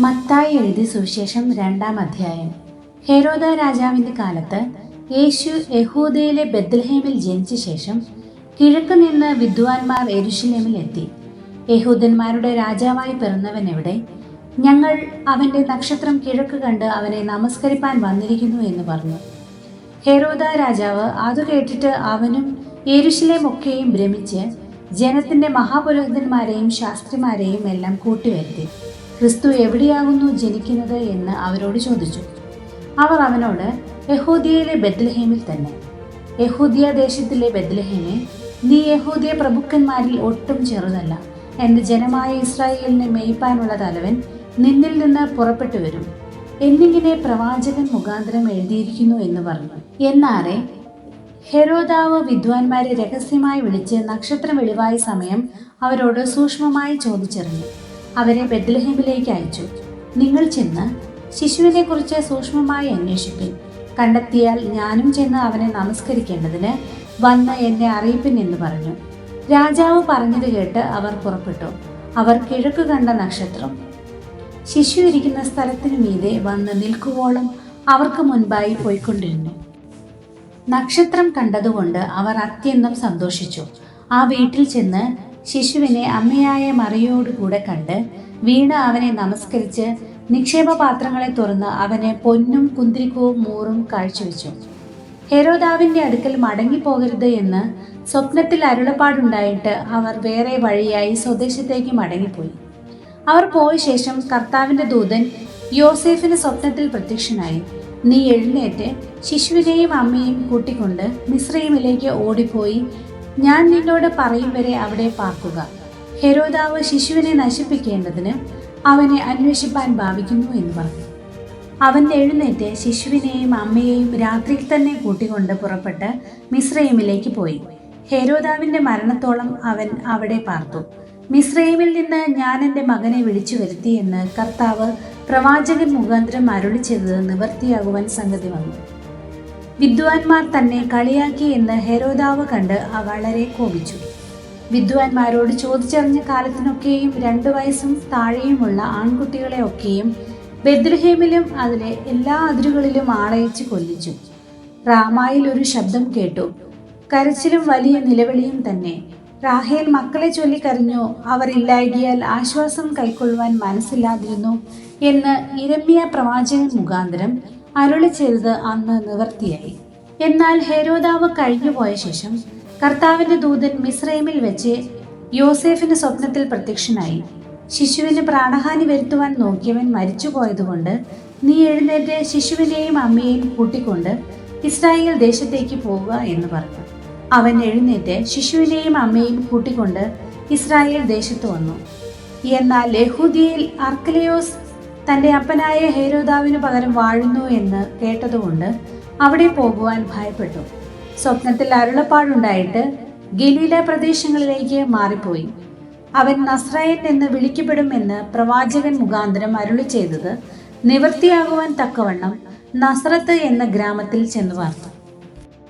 മത്തായി എഴുതിയ സുവിശേഷം രണ്ടാം അധ്യായം. ഹെരോദ രാജാവിന്റെ കാലത്ത് യേശു യഹൂദയിലെ ബethlehem-ൽ ജനിച്ച ശേഷം കിഴക്ക് നിന്ന് വിദ്വാൻമാർ എരുഷലേമിൽ എത്തി. യഹൂദന്മാരുടെ രാജാവായി പിറന്നവൻ എവിടെ? ഞങ്ങൾ അവന്റെ നക്ഷത്രം കിഴക്ക് കണ്ട് അവനെ നമസ്കരിപ്പാൻ വന്നിരിക്കുന്നു എന്ന് പറഞ്ഞു. ഹെരോദ രാജാവ് അത് കേട്ടിട്ട് അവനും യെരുശലേം ഒക്കെയും ഭ്രമിച്ച് ജനത്തിന്റെ മഹാപുരോഹിതന്മാരെയും ശാസ്ത്രിമാരെയും എല്ലാം കൂട്ടിവരുത്തി. ക്രിസ്തു എവിടെയാകുന്നു ജനിക്കുന്നത് എന്ന് അവരോട് ചോദിച്ചു. അവർ അവനോട് യഹൂദിയയിലെ ബദ്ലഹേമിൽ തന്നെ. യഹൂദിയ ദേശത്തിലെ ബദ്ലഹേമെ നീ യഹൂദിയ പ്രഭുക്കന്മാരിൽ ഒട്ടും ചെറുതല്ല. എന്റെ ജനമായ ഇസ്രായേലിനെ മേയ്പ്പാനുള്ള തലവൻ നിന്നിൽ നിന്ന് പുറപ്പെട്ടു വരും. എന്നിങ്ങനെ പ്രവാചകൻ മുഖാന്തരം എഴുതിയിരിക്കുന്നു എന്ന് പറഞ്ഞു. എന്നാറെ ഹെരോദാവ് വിദ്വാൻമാരെ രഹസ്യമായി വിളിച്ച് നക്ഷത്രം വെളിവായ സമയം അവരോട് സൂക്ഷ്മമായി ചോദിച്ചറിഞ്ഞു. അവരെ ബെദ്ലഹേമിലേക്ക് അയച്ചു. നിങ്ങൾ ചെന്ന് ശിശുവിനെ കുറിച്ച് സൂക്ഷ്മമായി അന്വേഷിപ്പിൻ. കണ്ടെത്തിയാൽ ഞാനും ചെന്ന് അവനെ നമസ്കരിക്കേണ്ടതിന് വന്ന് എന്നെ അറിയിപ്പിൻ എന്ന് പറഞ്ഞു. രാജാവ് പറഞ്ഞത് കേട്ട് അവർ പുറപ്പെട്ടു. അവർ കിഴക്ക് കണ്ട നക്ഷത്രം. ശിശു ഇരിക്കുന്ന സ്ഥലത്തിനു മീതെ വന്ന് നിൽക്കുവോളം അവർക്ക് മുൻപായി പോയിക്കൊണ്ടിരുന്നു. നക്ഷത്രം കണ്ടതുകൊണ്ട് അവർ അത്യന്തം സന്തോഷിച്ചു. ആ വീട്ടിൽ ചെന്ന് ശിശുവിനെ അമ്മയായ മറിയോടുകൂടെ കണ്ട് വീണ അവനെ നമസ്കരിച്ച് നിക്ഷേപ പാത്രങ്ങളെ തുറന്ന് അവനെ പൊന്നും കുന്തിരിക്കവും മൂറും കാഴ്ചവെച്ചു. ഹെരോദാവിന്റെ അടുക്കൽ മടങ്ങിപ്പോകരുത് എന്ന് സ്വപ്നത്തിൽ അരുളപ്പാടുണ്ടായിട്ട് അവർ വേറെ വഴിയായി സ്വദേശത്തേക്ക് മടങ്ങിപ്പോയി. അവർ പോയ ശേഷം കർത്താവിന്റെ ദൂതൻ യോസേഫിന് സ്വപ്നത്തിൽ പ്രത്യക്ഷനായി നീ എഴുന്നേറ്റ് ശിശുവിനെയും അമ്മയും കൂട്ടിക്കൊണ്ട് മിശ്രയിമിലേക്ക് ഓടിപ്പോയി ഞാൻ നിന്നോട് പറയും വരെ അവിടെ പാർക്കുക. ഹെരോദാവ് ശിശുവിനെ നശിപ്പിക്കേണ്ടതിന് അവനെ അന്വേഷിപ്പാൻ ഭാവിക്കുന്നു എന്ന് പറഞ്ഞു. അവൻ എഴുന്നേറ്റ് ശിശുവിനെയും അമ്മയെയും രാത്രിയിൽ തന്നെ കൂട്ടിക്കൊണ്ട് പുറപ്പെട്ട് മിശ്രയിമിലേക്ക് പോയി. ഹെരോദാവിന്റെ മരണത്തോളം അവൻ അവിടെ പാർത്തു. മിശ്രയിമിൽ നിന്ന് ഞാൻ എന്റെ മകനെ വിളിച്ചു വരുത്തി എന്ന് കർത്താവ് പ്രവാചകൻ മുഖാന്തരം അരുളി ചെയ്തത് നിവർത്തിയാകുവാൻ സംഗതി വന്നു. വിദ്വാൻമാർ തന്നെ കളിയാക്കി എന്ന് ഹെരോദാവ് കണ്ട് വളരെ കോപിച്ചു. വിദ്വാൻമാരോട് ചോദിച്ചറിഞ്ഞ കാലത്തിനൊക്കെയും രണ്ടു വയസ്സും താഴെയുമുള്ള ആൺകുട്ടികളെ ഒക്കെയും ബദ്രഹേമിലും അതിലെ എല്ലാ അതിരുകളിലും ആളയച്ച് കൊല്ലിച്ചു. റാമായിൽ ഒരു ശബ്ദം കേട്ടു. കരച്ചിലും വലിയ നിലവിളിയും തന്നെ. റാഹേൽ മക്കളെ ചൊല്ലിക്കരഞ്ഞു അവർ ഇല്ലായകിയാൽ ആശ്വാസം കൈക്കൊള്ളുവാൻ മനസ്സില്ലാതിരുന്നു എന്ന് ഇരമ്യ പ്രവാചകൻ മുഖാന്തരം അരുളി ചെയ്തത് അന്ന് നിവർത്തിയായി എന്നാൽ ഹെരോദാവ് കഴിഞ്ഞുപോയ ശേഷം കർത്താവിന്റെ ദൂതൻ മിസ്രൈമിൽ വെച്ച് യോസേഫിന് സ്വപ്നത്തിൽ പ്രത്യക്ഷനായി. ശിശുവിന് പ്രാണഹാനി വരുത്തുവാൻ നോക്കിയവൻ മരിച്ചുപോയതുകൊണ്ട് നീ എഴുന്നേറ്റ് ശിശുവിനെയും അമ്മയെയും കൂട്ടിക്കൊണ്ട് ഇസ്രായേൽ ദേശത്തേക്ക് പോവുക എന്ന് പറഞ്ഞു. അവൻ എഴുന്നേറ്റ് ശിശുവിനെയും അമ്മയെയും കൂട്ടിക്കൊണ്ട് ഇസ്രായേൽ ദേശത്ത് വന്നു. എന്നാൽ യഹൂദിയയിൽ അർക്കലയോസ് തന്റെ അപ്പനായ ഹേരോദാവിനു പകരം വാഴുന്നു എന്ന് കേട്ടതുകൊണ്ട് അവിടെ പോകുവാൻ ഭയപ്പെട്ടു. സ്വപ്നത്തിൽ അരുളപ്പാടുണ്ടായിട്ട് ഗലീല പ്രദേശങ്ങളിലേക്ക് മാറിപ്പോയി. അവൻ നസ്രയൻ എന്ന് വിളിക്കപ്പെടുമെന്ന് പ്രവാചകൻ മുഖാന്തരം അരുളി ചെയ്തത് നിവൃത്തിയാകുവാൻ തക്കവണ്ണം നസ്രത്ത് എന്ന ഗ്രാമത്തിൽ ചെന്നു പാർത്തു.